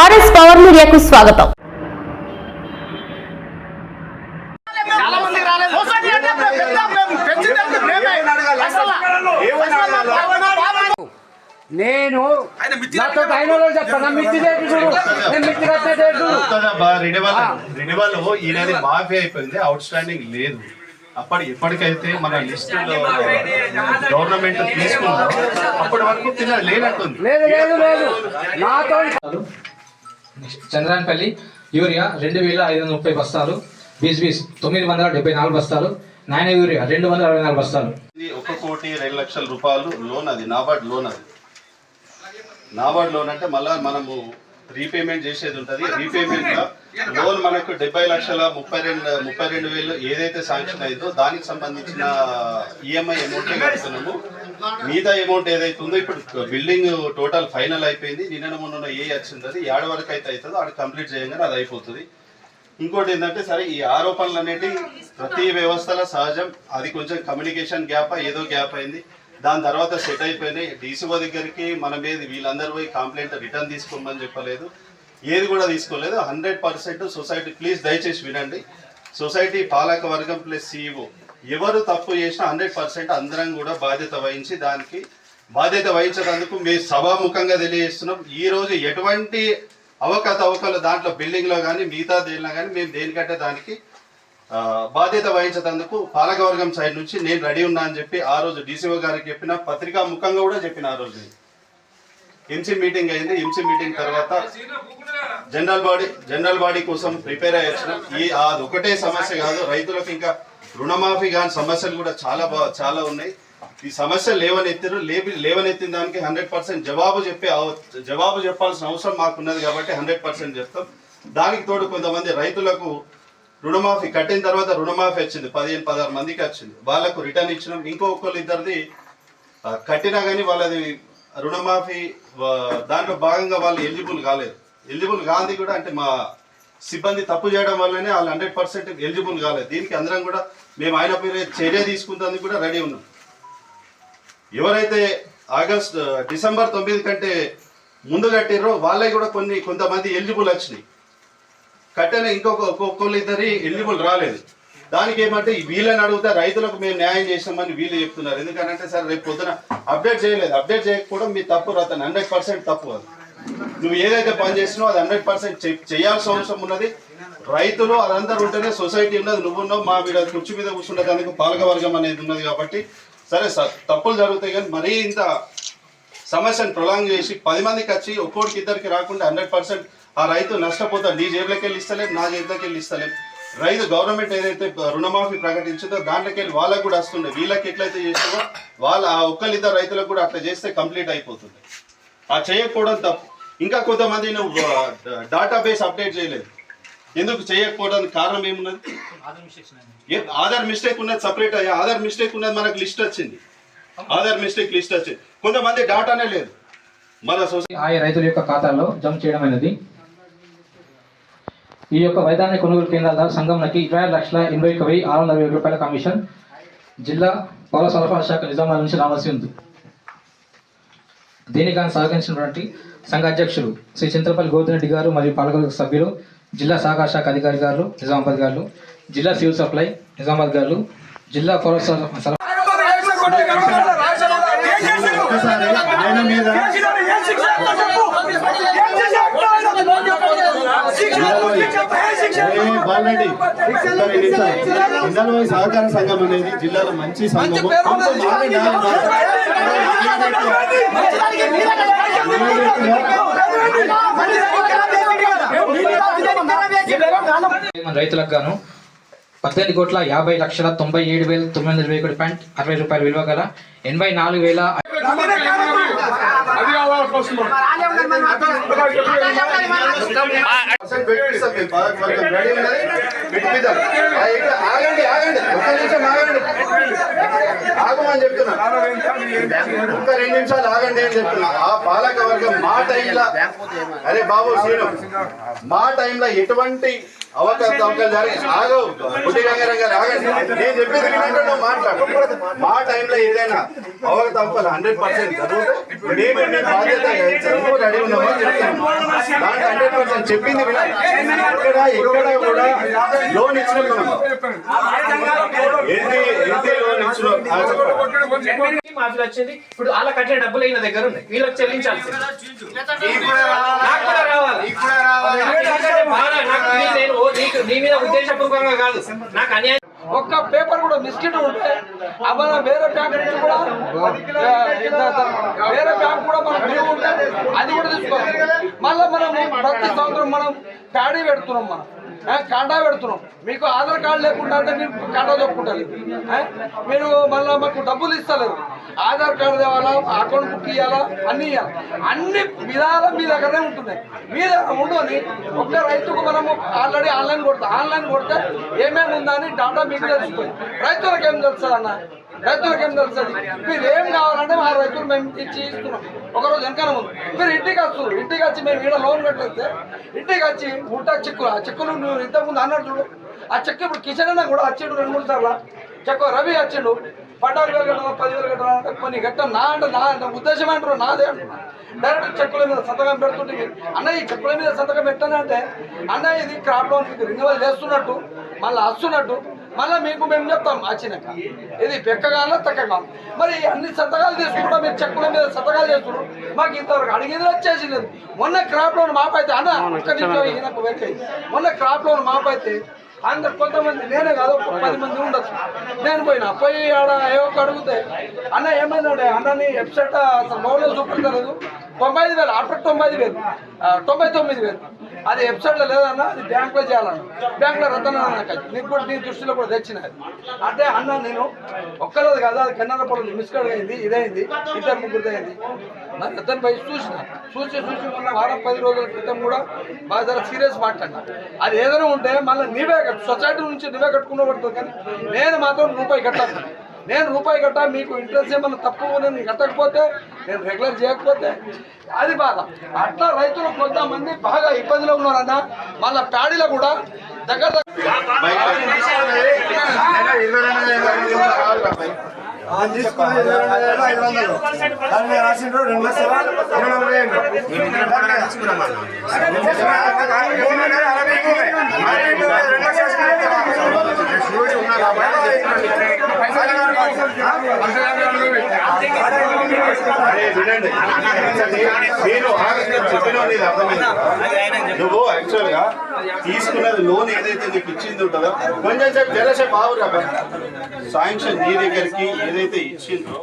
RS power మీడియాకు స్వాగతం. నేను నాతో అయిన వాళ్ళు చెప్తాను? మిత్తి రేటు చూడు. నేను మిత్తి కట్టే రేటు రెన్యువల్ రెన్యువల్ ఈయనది మాఫీ అయిపోయింది అవుట్ స్టాండింగ్ లేదు. అప్పటి ఎప్పటికైతే మన లిస్ట్ గవర్నమెంట్ తీసుకుందో. అప్పటి వరకు తిన లేనట్టుంది. లేదు లేదు లేదు. నాతో చంద్రాన్పల్లి యూరియా రెండు వేల ఐదు వందల ముప్పై బస్తాలు బీస్ బీస్ తొమ్మిది వందల డెబ్బై నాలుగు బస్తాలు నాయన యూరియా రెండు వందల అరవై నాలుగు బస్తాలు. ఇది ఒక కోటి రెండు లక్షల రూపాయలు లోన్ అది నాబార్డ్ లోన్ అది. నాబార్డ్ లోన్ అంటే మళ్ళీ మనము రీపేమెంట్ చేసేది ఉంటుంది. రీపేమెంట్ లోన్ మనకు డెబ్బై లక్షల ముప్పై రెండు ముప్పై రెండు వేలు ఏదైతే శాంక్షన్ అయిందో దానికి సంబంధించిన ఈఎంఐ అమౌంట్ కడుతున్నాము. మిగతా అమౌంట్ ఏదైతే ఉందో ఇప్పుడు బిల్డింగ్ టోటల్ ఫైనల్ అయిపోయింది. నిన్న మొన్న ఏ వచ్చింది అది ఏడు వరకు అయితే అవుతుందో అది కంప్లీట్ చేయగానే అది అయిపోతుంది. ఇంకోటి ఏంటంటే సరే ఈ ఆరోపణలు అనేటివి ప్రతి వ్యవస్థలో సహజం. అది కొంచెం కమ్యూనికేషన్ గ్యాప్ ఏదో గ్యాప్ అయింది. దాని తర్వాత సెట్ అయిపోయినాయి. డీసీఓ దగ్గరికి మన మీద వీళ్ళందరూ పోయి కంప్లైంట్ రిటర్న్ తీసుకోమని చెప్పలేదు. ఏది కూడా తీసుకోలేదు. హండ్రెడ్ పర్సెంట్ సొసైటీ ప్లీజ్ దయచేసి వినండి. సొసైటీ పాలక వర్గం ప్లస్ సిఇఓ ఎవరు తప్పు చేసినా హండ్రెడ్ పర్సెంట్ అందరం కూడా బాధ్యత వహించి దానికి బాధ్యత వహించినందుకు మేము సభాముఖంగా తెలియజేస్తున్నాం. ఈ రోజు ఎటువంటి అవకతవకలు దాంట్లో బిల్డింగ్లో కానీ మిగతా దేనిలో కానీ మేము దేనికంటే దానికి బాధ్యత వహించేందుకు పాలకవర్గం సైడ్ నుంచి నేను రెడీ ఉన్నా అని చెప్పి ఆ రోజు డీసీఓ గారికి చెప్పిన పత్రికా ముఖంగా కూడా చెప్పిన ఆ రోజు. ఎంసీ మీటింగ్ అయింది. ఎంసీ మీటింగ్ తర్వాత జనరల్ బాడీ జనరల్ బాడీ కోసం ప్రిపేర్ అయ్యొచ్చిన ఈ అది ఒకటే సమస్య కాదు. రైతులకు ఇంకా రుణమాఫీ కాని సమస్యలు కూడా చాలా చాలా ఉన్నాయి. ఈ సమస్యలు లేవనెత్తారు లేపి లేవనెత్తిన దానికి హండ్రెడ్ పర్సెంట్ జవాబు చెప్పే జవాబు చెప్పాల్సిన అవసరం మాకున్నది కాబట్టి హండ్రెడ్ పర్సెంట్ చెప్తాం. దానికి తోడు కొంతమంది రైతులకు రుణమాఫీ కట్టిన తర్వాత రుణమాఫీ వచ్చింది. పదిహేను పదహారు మందికి వచ్చింది. వాళ్ళకు రిటర్న్ ఇచ్చినాం. ఇంకో ఇద్దరిది కట్టినా కానీ వాళ్ళది రుణమాఫీ దాంట్లో భాగంగా వాళ్ళు ఎలిజిబుల్ కాలేదు. ఎలిజిబుల్ కాంది కూడా అంటే మా సిబ్బంది తప్పు చేయడం వల్లనే వాళ్ళు హండ్రెడ్ పర్సెంట్ ఎలిజిబుల్ కాలేదు. దీనికి అందరం కూడా మేము ఆయన పేరు చర్య తీసుకుంటానికి కూడా రెడీ ఉన్నాం. ఎవరైతే ఆగస్ట్ డిసెంబర్ తొమ్మిది కంటే ముందు కట్టిర్రో వాళ్ళే కూడా కొన్ని కొంతమంది ఎలిజిబుల్ వచ్చినాయి. కట్టనే ఇంకొక ఒక్కొక్కరు ఇద్దరి ఎలిజిబుల్ రాలేదు. దానికి ఏమంటే వీళ్ళని అడిగితే రైతులకు మేము న్యాయం చేస్తామని వీళ్ళు చెప్తున్నారు. ఎందుకంటే సార్ రేపు పొద్దున అప్డేట్ చేయలేదు. అప్డేట్ చేయకపోవడం మీ తప్పు రతన్. హండ్రెడ్ పర్సెంట్ తప్పు అది. నువ్వు ఏదైతే పని చేస్తున్నావు అది హండ్రెడ్ పర్సెంట్ చేయాల్సిన అవసరం ఉన్నది. రైతులు అదందరూ ఉంటేనే సొసైటీ ఉన్నది. నువ్వు ఉన్నావు మా వీడ కుర్చీ మీద కూర్చుంటే దానికి పాలక వర్గం అనేది ఉన్నది కాబట్టి. సరే సార్ తప్పులు జరుగుతాయి కానీ మరీ ఇంత సమస్యను ప్రొలాంగ్ చేసి పది మందికి వచ్చి ఒక్కోటికి ఇద్దరికి రాకుండా హండ్రెడ్ పర్సెంట్ ఆ రైతు నష్టపోతాడు. నీ జేబులోకి వెళ్ళి ఇస్తలేదు నా జేబులోకి వెళ్ళి ఇస్తలేదు రైతు గవర్నమెంట్ ఏదైతే రుణమాఫీ ప్రకటించిందో దాంట్లోకి వెళ్ళి వాళ్ళకి కూడా వస్తుండే వీళ్ళకి ఎట్లయితే చేస్తుందో వాళ్ళ ఆ ఒక్కరిద్దరు రైతులకు కూడా అట్లా చేస్తే కంప్లీట్ అయిపోతుంది. ఆ చేయకపోవడం తప్పు. ఇంకా కొంతమంది నువ్వు డేటాబేస్ అప్డేట్ చేయలేదు. ఎందుకు చేయకపోవడానికి కారణం ఏమున్నది? ఏ- ఆధార్ మిస్టేక్ ఉన్నది సపరేట్ అయ్యా. ఆధార్ మిస్టేక్ ఉన్నది మనకు లిస్ట్ వచ్చింది. ఆధార్ మిస్టేక్ లిస్ట్ వచ్చింది. కొంతమంది డాటానే లేదు. మన సొసైటీ ఆయా రైతుల యొక్క ఖాతాల్లో జమ చేయడం అనేది ఈ యొక్క వైధాన్య కొనుగోలు కేంద్రాల ద్వారా సంఘంలోకి ఇరవై ఆరు లక్షల ఎనభై ఒక వెయ్యి ఆరు వందల అరవై రూపాయల కమిషన్ జిల్లా పౌర సరఫరా శాఖ నిజామాబాద్ నుంచి రావాల్సి ఉంది దీనికని సహకరించినటువంటి సంఘ అధ్యక్షులు శ్రీ చింతలపల్లి గోవిందరెడ్డి గారు మరియు పాలకవర్గ సభ్యులు జిల్లా సహకార శాఖ అధికారి గారు నిజామాబాద్ గారు జిల్లా సివిల్ సప్లై నిజామాబాద్ గారు జిల్లా పౌర సరఫరా ఆయన మీద బాలండి సహకార సంఘం అనేది జిల్లాలో మంచి మన రైతులకు గాను పద్దెనిమిది కోట్ల యాభై లక్షల తొంభై ఏడు వేల తొమ్మిది వందల ఇరవై ఒకటి పాయింట్ అరవై రూపాయల విలువ గల ఎనభై నాలుగు వేల పర్సెంట్ పెట్టిస్తాం మేము పాలక వర్గం రెడీ ఉన్నది పెట్టిద్దాం ఆ ఇక్కడ ఆగండి ఆగండి. ఒక్క నిమిషం ఆగండి. ఆగమని చెప్తున్నా. ఒక్క రెండు నిమిషాలు ఆగండి అని చెప్తున్నా. ఆ పాలక వర్గం మా టైంలో అరే బాబు శ్రీను మా టైంలో ఎటువంటి అవకతవకలు జరిగి ఆగు. బుద్ధి గంగారాం గారు ఆగండి. నేను చెప్పేది నువ్వు మాట్లాడు. మా టైంలో ఏదైనా అవకతవకలు హండ్రెడ్ పర్సెంట్ జరుగుతాయి మేము మీ బాధ్యత చదువు రెడీ ఉన్నామో చెప్తాను దాంట్లో హండ్రెడ్ పర్సెంట్ చెప్పింది ఇక్కడ ఎక్కడ కూడా లోన్ ఇచ్చిన ఎన్ని ఎన్ని లోన్ ఇచ్చిన? వచ్చింది. ఇప్పుడు వాళ్ళ కట్టిన డబ్బులు అయిన దగ్గర ఉన్నాయి. వీళ్ళకి చెల్లించాల్సింది. నాకు కూడా రావాలి. ఎందుకంటే నీకు నీ మీద ఉద్దేశపూర్వకంగా కాదు. నాకు అన్యాయం ఒక్క పేపర్ కూడా మిస్టేక్ ఉంటే అవన్న వేరే బ్యాంక్ నుంచి కూడా వేరే బ్యాంక్ కూడా మనం డ్యూ ఉంటే అది కూడా తీసుకోవాలి. మళ్ళీ మనం ప్రతి సంవత్సరం మనం ప్యాడీ పెడుతున్నాం మనం. ఆ, కాండా పెడుతున్నాం. మీకు ఆధార్ కార్డు లేకుండా అంటే మీరు కాండా చెప్పుకుంటారు మీరు మళ్ళీ మాకు డబ్బులు ఇస్తలేరు. ఆధార్ కార్డు తేవాలా అకౌంట్ బుక్ ఇవ్వాలా అన్ని ఇవ్వాలి అన్ని విధాలు మీ దగ్గరనే ఉంటున్నాయి. మీ దగ్గర ఉండని ఒక్క రైతుకు మనము ఆల్రెడీ ఆన్లైన్ కొడతాం. ఆన్లైన్ కొడితే ఏమేమి ఉందని డాటా మీకు తెలుస్తుంది. రైతులకు ఏం తెలుస్తుంది అన్న రైతులకు ఏం తెలుస్తుంది మీరు ఏం కావాలంటే మా రైతులు మేము ఇచ్చి ఇస్తున్నాం. ఒకరోజు వెనకాల ముందు. మీరు ఇంటికి వస్తారు ఇంటికి వచ్చి మేము ఈడ లోన్ కట్టేస్తే ఇంటికి వచ్చి ఉంటా చిక్కులు ఆ చెక్కులు నువ్వు ఇంతకుముందు అన్నాడు చూడు. ఆ చెక్కు ఇప్పుడు కిచెన్ అన్న కూడా వచ్చిండు రెండు మూడు సార్లు. చెక్కు రవి వచ్చిండు. పద్నాలుగు వేలు కట్టాలి పదివేలు కట్టాలి అంటే కొన్ని గట్ట నా అంటే నా అంటే ఉద్దేశం అంటారు నాదే అంటున్నా డైరెక్ట్ చెక్కుల మీద సంతకం పెడుతుంటే అన్న ఈ చెక్కుల మీద సంతకం పెట్టానంటే అన్న ఇది క్రాప్ లోన్ రెన్యువల్ చేస్తున్నట్టు మళ్ళీ వస్తున్నట్టు మళ్ళీ మీకు మేము చెప్తాం వచ్చినాక ఇది పెక్కగాల తక్కగాల మరి అన్ని సంతకాలు తీసుకుంటా మీరు చెక్కుల మీద సంతకాలు చేస్తున్నారు. మాకు ఇంతవరకు అడిగింది వచ్చేసి లేదు మొన్న క్రాప్ లోన్ మాపైతే అన్న ఒక్క నిమిషం ఈయనకు వెంకయ్య మొన్న క్రాప్ లోన్ మాపైతే అందరు కొంతమంది నేనే కాదు ఒక పది మంది ఉండొచ్చు. నేను పోయినా పోయి ఆడ ఏ ఒక్క అడిగితే అన్న ఏమైందంటే అన్నని వెబ్సైట్ అసలు మౌలో చూపించలేదు తొంభై ఐదు వేలు ఆఫ్టర్ తొంభై ఐదు వేలు. తొంభై తొమ్మిది వేలు. అది వెబ్సైట్లో లేదన్నా అది బ్యాంక్లో చేయాలన్నా. బ్యాంక్లో రతన నాకు నీకు కూడా నీ దృష్టిలో కూడా తెచ్చినది అంటే అన్న నేను ఒక్కలేదు కదా అది కన్నడ పొలం మిస్కడ్ అయింది ఇదైంది ఇద్దరు ముగ్గురు అయింది. మరి అతను పై చూసిన చూసి చూసి మొన్న వారం పది రోజుల క్రితం కూడా బాగా చాలా సీరియస్ మాట్లాడినా. అది ఏదైనా ఉంటే మళ్ళీ నీవే కట్టు సొసైటీ నుంచి నువ్వే కట్టుకున్న పడుతుంది కానీ నేను మాత్రం రూపాయి కట్టాను. నేను రూపాయి కట్టా మీకు ఇంట్రెస్ట్ ఏమన్నా తప్పు నేను కట్టకపోతే నేను రెగ్యులర్ చేయకపోతే అది బాధ. అట్లా రైతులు కొంతమంది బాగా ఇబ్బందిలో ఉన్నారన్న మళ్ళీ ప్యాడీలో కూడా దగ్గర దగ్గర రాసిండ్రు రెండు లక్షల ఇరవై వేలు. అరే వినండి మీరు అర్థమైంది నువ్వు యాక్చువల్గా తీసుకున్నది లోన్ ఏదైతే నీకు ఇచ్చింది ఉంటుందో కొంచెం సేపు జరసేపు ఆవురా సాంక్షన్ నీ దగ్గరికి ఏదైతే ఇచ్చిందో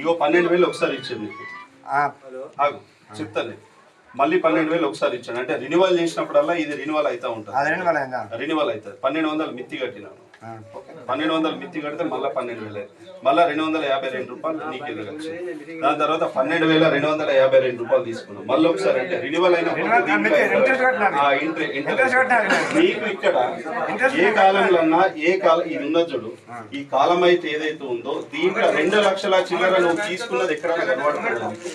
ఇగో పన్నెండు వేలు ఒకసారి ఇచ్చింది. ఆగు చెప్తాను మళ్ళీ పన్నెండు వేలు ఒకసారి ఇచ్చాను. అంటే రినివల్ చేసినప్పుడల్లా ఇది రినివల్ అవుతా ఉంటుంది. అది రెండు వేల అయిందా? రెన్యువల్ అవుతుంది పన్నెండు వందలు మిత్తి కట్టినాను. పన్నెండు వందలు మిత్తి కడితే మళ్ళీ పన్నెండు వేలు. మళ్ళీ రెండు వందల యాభై రెండు రూపాయలు నీకు ఎదురొచ్చు దాని తర్వాత పన్నెండు వేల రెండు వందల యాభై రెండు రూపాయలు తీసుకున్నాం. మళ్ళీ ఒకసారి అంటే రినివల్. నీకు ఇక్కడ ఏ కాలంలో ఏ కాలం ఇది ఉన్న చూడు. ఈ కాలం అయితే ఏదైతే ఉందో దీంట్లో రెండు లక్షల చిల్లర నువ్వు తీసుకున్నది ఎక్కడైనా కనబడుతుంది?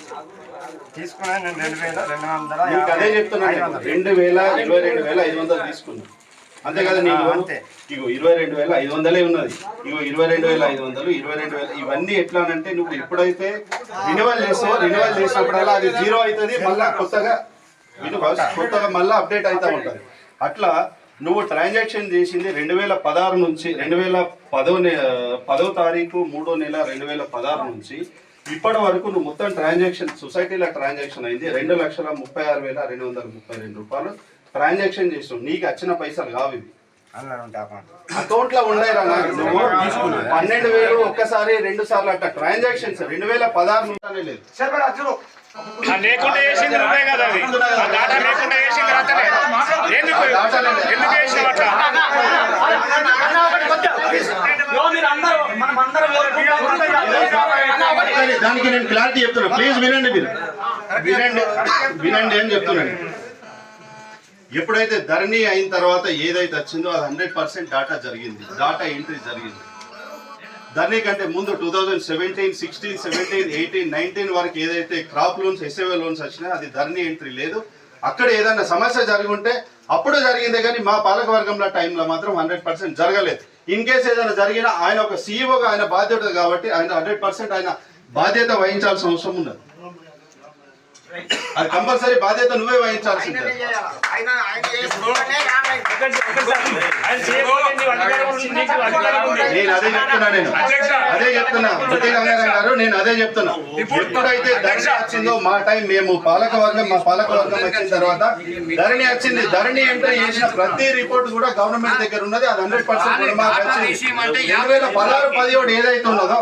తీసుకున్నా నేను రెండు వేల రెండు వందల అదే చెప్తున్నాను. రెండు వేల ఇరవై రెండు వేల ఐదు వందలు తీసుకున్నా. అంతే కదా నీకు అంతే. ఇగో ఇరవై రెండు వేల ఐదు వందలే ఉన్నది. ఇగో ఇరవై రెండు వేల ఐదు వందలు ఇరవై రెండు వేల ఇవన్నీ ఎట్లా అంటే నువ్వు ఎప్పుడైతే రినివల్ చేస్తావో రినివల్ చేసినప్పుడల్లా అది జీరో అవుతుంది మళ్ళీ కొత్తగా కొత్తగా మళ్ళీ అప్డేట్ అవుతూ ఉంటుంది. అట్లా నువ్వు ట్రాన్సాక్షన్ చేసింది రెండు వేల పదహారు నుంచి రెండు వేల పదో నె పదో తారీఖు మూడో నెల రెండు వేల పదహారు నుంచి ఇప్పటి వరకు నువ్వు మొత్తం ట్రాన్సాక్షన్ సొసైటీలో ట్రాన్సాక్షన్ అయింది రెండు లక్షల ముప్పై ఆరు వేల రెండు వందల ముప్పై రెండు రూపాయలు. ట్రాన్సాక్షన్ చేసినావు. నీకు వచ్చిన పైసలు కావు ఇవి. అకౌంట్లో ఉండేరా నాకు. నువ్వు పన్నెండు వేలు ఒక్కసారి రెండు సార్లు అట్లా ట్రాన్సాక్షన్స్ రెండు వేల పదహారు నుంచానే లేదు. ఆ లేకుండా చేసింది నువ్వే కదా అది. ఆ డాటా లేకుండా చేసింది అతనే. ఎందుకు? ఎందుకు చేసినావు అట్లా? దాని- దానికి నేను క్లారిటీ చెప్తున్నా ప్లీజ్ వినండి మీరు. వినండి వినండి అని చెప్తున్నాను. ఎప్పుడైతే ధరణి అయిన తర్వాత ఏదైతే వచ్చిందో అది హండ్రెడ్ పర్సెంట్ డాటా జరిగింది. డాటా ఎంట్రీ జరిగింది. ధరణి కంటే ముందు two thousand seventeen sixteen seventeen eighteen nineteen వరకు ఏదైతే క్రాప్ లోన్స్ ఎస్ఏవే లోన్స్ వచ్చినా అది ధరణి ఎంట్రీ లేదు. అక్కడ ఏదైనా సమస్య జరిగి ఉంటే అప్పుడు జరిగిందే కానీ మా పాలకవర్గంలో టైంలో మాత్రం హండ్రెడ్ పర్సెంట్ జరగలేదు. ఇన్ కేసు ఏదైనా జరిగినా ఆయన ఒక సీఈఓగా ఆయన బాధ్యత కాబట్టి ఆయన హండ్రెడ్ పర్సెంట్ ఆయన బాధ్యత వహించాల్సిన అవసరం ఉన్నది. అది కంపల్సరీ బాధ్యత నువ్వే వహించాల్సి ఉంటుంది ఆయన ఆయన చేసుకుంటేనే రావాలి. ఆయన చేయకపోతే నీవు అధికారం ఉంది, నీకు అధికారం ఉంది. నేను అదే చెప్తున్నా నేను. అదే చెప్తున్నా. బుద్ధి రంగారావు గారు నేను అదే చెప్తున్నా. ఎప్పుడైతే ధరణి వచ్చిందో మా టైం మేము పాలకవర్గం మా పాలకవర్గం వచ్చిన తర్వాత ధరణి వచ్చింది. ధరణి ఎంట్రీ చేసిన ప్రతి రిపోర్ట్ కూడా గవర్నమెంట్ దగ్గర ఉన్నది. అది హండ్రెడ్ పర్సెంట్ రెండు వేల పదహారు పదిహేడు ఏదైతే ఉన్నదో.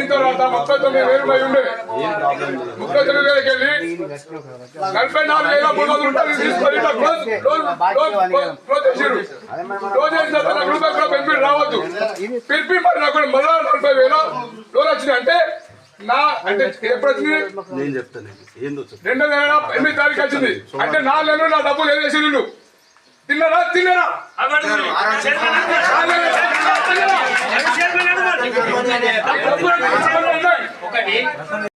అయిన తర్వాత ముప్పై తొమ్మిది వేలు పై ఉండే. ముప్పై తొమ్మిది వేలకి వెళ్ళి నలభై నాలుగు వేల మూడు వందల తీసుకొని క్లోజ్ చేసిన రూపాయలు కూడా బెనిఫిట్ రావద్దు. పిలిపి మరి నాకు మళ్ళా నలభై వేలు లోన్ వచ్చింది అంటే నా అంటే ఎప్పుడు వచ్చింది నేను చెప్తాను. రెండో నెల ఎనిమిది తారీఖు వచ్చింది. అంటే నాలుగు నెలలు నా డబ్బులు ఏం చేసి తిన్నారా? తిన్నారా. ఒకటి.